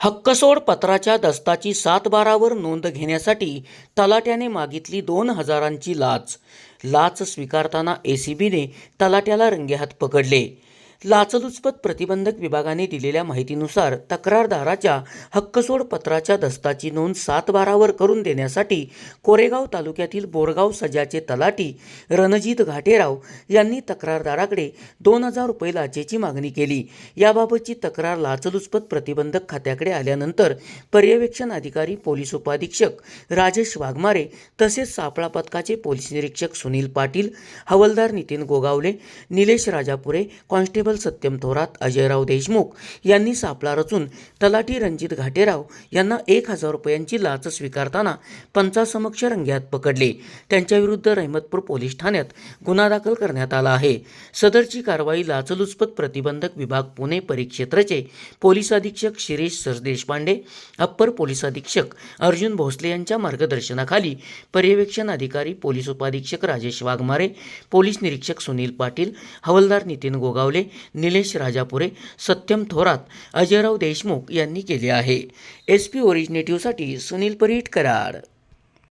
हक्कसोड पत्राच्या दस्ताची सात बारावर नोंद घेण्यासाठी तलाट्याने मागितली दोन हजारांची लाच. लाच स्वीकारताना ए सी बीने तलाट्याला रंगेहात पकडले. लाचलुचपत प्रतिबंधक विभागाने दिलेल्या माहितीनुसार तक्रारदाराच्या हक्कसोड पत्राच्या दस्ताची नोंद सात बारावर करून देण्यासाठी कोरेगाव तालुक्यातील बोरगाव सजाचे तलाटी रणजित घाटेराव यांनी तक्रारदाराकडे दोन हजार रुपये लाचेची मागणी केली. याबाबतची तक्रार लाचलुचपत प्रतिबंधक खात्याकडे आल्यानंतर पर्यवेक्षण अधिकारी पोलीस उपाधीक्षक राजेश वाघमारे तसेच सापळा पथकाचे पोलीस निरीक्षक सुनील पाटील हवलदार नितीन गोगावले निलेश राजापुरे कॉन्स्टेबल कॉन्स्टेबल सत्यम थोरात अजयराव देशमुख यांनी सापळा रचून तलाठी रणजित घाटेराव यांना एक हजार रुपयांची लाच स्वीकारताना पंचासमक्ष रंग्यात पकडले. त्यांच्याविरुद्ध रहमतपूर पोलीस ठाण्यात गुन्हा दाखल करण्यात आला आहे. सदरची कारवाई लाचलुचपत प्रतिबंधक विभाग पुणे परिक्षेत्राचे पोलीस अधीक्षक शिरीष सरदेशपांडे अप्पर पोलीस अधीक्षक अर्जुन भोसले यांच्या मार्गदर्शनाखाली पर्यवेक्षण अधिकारी पोलीस उपाधीक्षक राजेश वाघमारे पोलीस निरीक्षक सुनील पाटील हवलदार नितीन गोगावले निलेश राजापुरे सत्यम थोरात अजयराव देशमुख यांनी केले आहे. एस पी ओरिजिनेटिव्हसाठी सुनील परीट कराड.